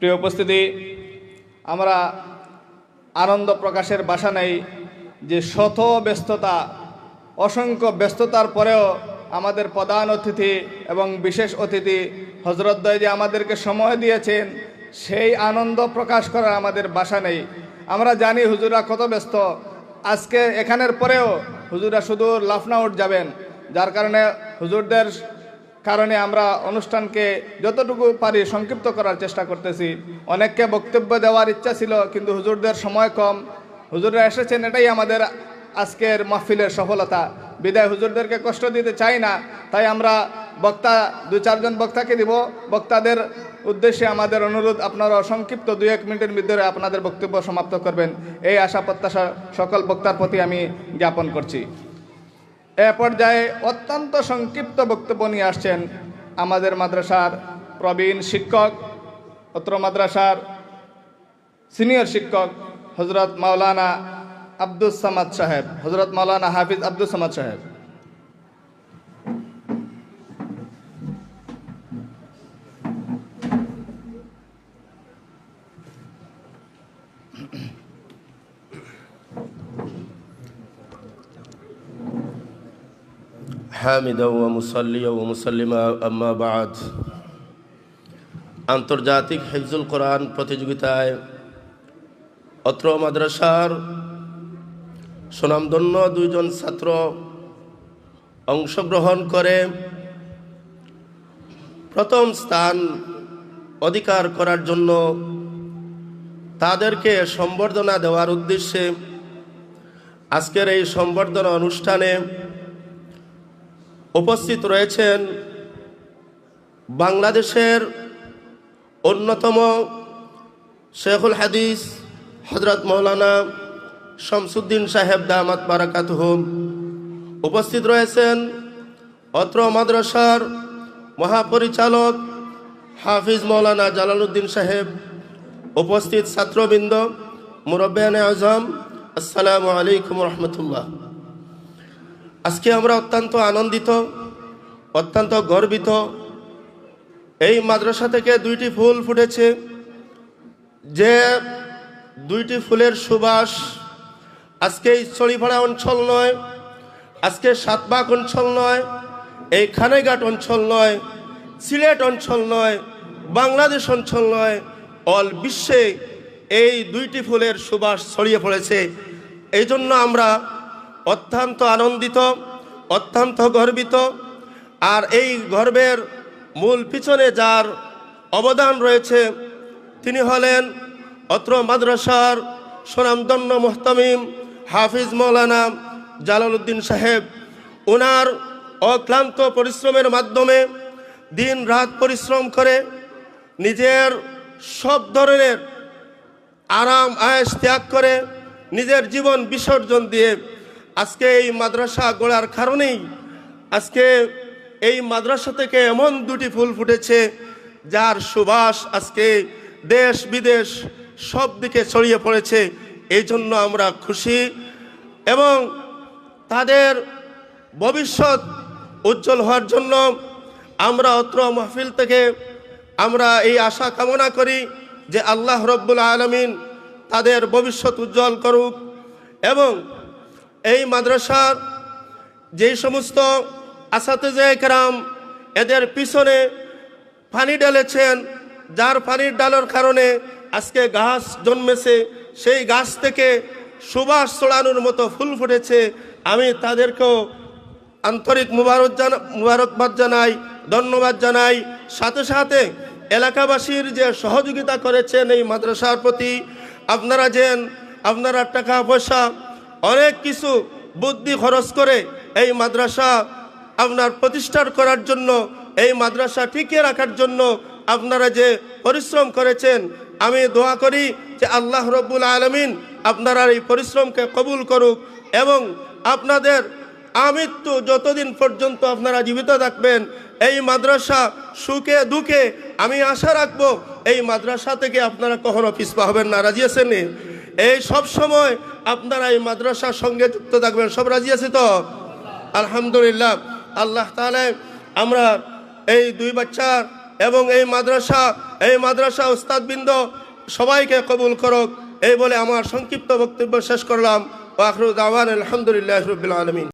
প্রিয় উপস্থিতি, আমরা আনন্দ প্রকাশের বাসা নেই যে শত ব্যস্ততা, অসংখ্য ব্যস্ততার পরেও আমাদের প্রধান অতিথি এবং বিশেষ অতিথি হজরতদ্বয় যে আমাদেরকে সময় দিয়েছেন, সেই আনন্দ প্রকাশ করার আমাদের বাসা নেই। আমরা জানি হুজুরা কত ব্যস্ত। আজকে এখানের পরেও হুজুরা শুধু লাফনাউট যাবেন, যার কারণে হুজুরদের কারণে আমরা অনুষ্ঠানকে যতটুকু পারি সংক্ষিপ্ত করার চেষ্টা করতেছি। অনেককে বক্তব্য দেওয়ার ইচ্ছা ছিল, কিন্তু হুজুরদের সময় কম। হুজুররা এসেছেন, এটাই আমাদের আজকের মাহফিলের সফলতা। বিদায় হুজুরদেরকে কষ্ট দিতে চাই না, তাই আমরা বক্তা, দু চারজন বক্তাকে দিব। বক্তাদের উদ্দেশ্যে আমাদের অনুরোধ, আপনারা সংক্ষিপ্ত দু এক মিনিটের ভিতরে আপনাদের বক্তব্য সমাপ্ত করবেন। এই আশা, প্রত্যাশা সকল বক্তার প্রতি আমি জ্ঞাপন করছি। এ পর্যায়ে অত্যন্ত সংক্ষিপ্ত বক্তব্য নিয়ে আসছেন আমাদের মাদ্রাসার প্রবীণ শিক্ষক, অত্র মাদ্রাসার সিনিয়র শিক্ষক হজরত মাওলানা আব্দুস সামাদ সাহেব হজরত মাওলানা হাফিজ আব্দুল সামাদ সাহেব। হামিদা ও মুসল্লি ও মুসল্লিমা আম্মাবাদ আন্তর্জাতিক হেফজুল কোরআন প্রতিযোগিতায় অত্র মাদ্রাসার সুনামধন্য দুইজন ছাত্র অংশগ্রহণ করে প্রথম স্থান অধিকার করার জন্য তাদেরকে সম্বর্ধনা দেওয়ার উদ্দেশ্যে আজকের এই সম্বর্ধনা অনুষ্ঠানে উপস্থিত রয়েছেন বাংলাদেশের অন্যতম শেখুল হাদিস হজরত মৌলানা শামসুদ্দিন সাহেব দামাত বারাকাত হুম উপস্থিত রয়েছেন অত্র মাদ্রাসার মহাপরিচালক হাফিজ মৌলানা জালালউদ্দিন সাহেব। উপস্থিত ছাত্রবৃন্দ মুরব্বান আজম, আসসালামু আলাইকুম রহমতুল্লাহ। আজকে আমরা অত্যন্ত আনন্দিত, অত্যন্ত গর্বিত। এই মাদ্রাসা থেকে দুইটি ফুল ফুটেছে, যে দুইটি ফুলের সুবাস আজকে ঈশ্বরীপাড়া অঞ্চল নয়, আজকে সাতবাগ অঞ্চল নয়, এই খানেঘাট অঞ্চল নয়, সিলেট অঞ্চল নয়, বাংলাদেশ অঞ্চল নয়, অল বিশ্বে এই দুইটি ফুলের সুবাস ছড়িয়ে পড়েছে। এই জন্য আমরা অত্যন্ত আনন্দিত, অত্যন্ত গর্বিত। আর এই গর্বের মূল পিছনে যার অবদান রয়েছে, তিনি হলেন অত্র মাদ্রাসার সোনামদন্য মোহতামিম হাফিজ মৌলানা জালালউদ্দিন সাহেব। ওনার অক্লান্ত পরিশ্রমের মাধ্যমে দিন রাত পরিশ্রম করে নিজের সব ধরনের আরাম আয়েস ত্যাগ করে নিজের জীবন বিসর্জন দিয়ে আজকে এই মাদ্রাসা গড়ার কারণেই আজকে এই মাদ্রাসা থেকে এমন দুটি ফুল ফুটেছে, যার সুবাস আজকে দেশ বিদেশ সব দিকে ছড়িয়ে পড়েছে। এই জন্য আমরা খুশি এবং তাদের ভবিষ্যৎ উজ্জ্বল হওয়ার জন্য আমরা অত্র মাহফিল থেকে আমরা এই আশা কামনা করি যে আল্লাহ রব্বুল আলমিন তাদের ভবিষ্যৎ উজ্জ্বল করুক এবং এই মাদ্রাসার যেই সমস্ত আসাতেজে একরাম এদের পিছনে পানি ঢেলেছেন, যার পানির ডালের কারণে আজকে গাছ জন্মেছে, সেই গাছ থেকে সুবাস ছড়ানোর মতো ফুল ফুটেছে। আমি তাদেরকেও আন্তরিক মুবারক জানা, মুবারকবাদ জানাই, ধন্যবাদ জানাই। সাথে সাথে এলাকাবাসীর যে সহযোগিতা করেছেন এই মাদ্রাসার প্রতি, আপনারা যেন, আপনারা টাকা পয়সা অনেক কিছু বুদ্ধি খরচ করে এই মাদ্রাসা আপনার প্রতিষ্ঠার করার জন্য, এই মাদ্রাসা টিকিয়ে রাখার জন্য আপনারা যে পরিশ্রম করেছেন, আমি দোয়া করি যে আল্লাহ রব্বুল আলমিন আপনারা এই পরিশ্রমকে কবুল করুক এবং আপনাদের আমৃত্যু যতদিন পর্যন্ত আপনারা জীবিত থাকবেন, এই মাদ্রাসা সুখে দুঃখে আমি আশা রাখব এই মাদ্রাসা থেকে আপনারা কখনো পিছপা হবেন না রাজি আছেন নি? এই সব সময় আপনারা এই মাদ্রাসার সঙ্গে যুক্ত থাকবেন। সব রাজি আছে তো? আলহামদুলিল্লাহ। আল্লাহ তাহলে আমরা এই দুই বাচ্চার এবং এই মাদ্রাসা এই মাদ্রাসা উস্তাদবৃন্দ সবাইকে কবুল করক। এই বলে আমার সংক্ষিপ্ত বক্তব্য শেষ করলাম। ও আওয়ান আলহামদুলিল্লাহ রবিল আলমিন।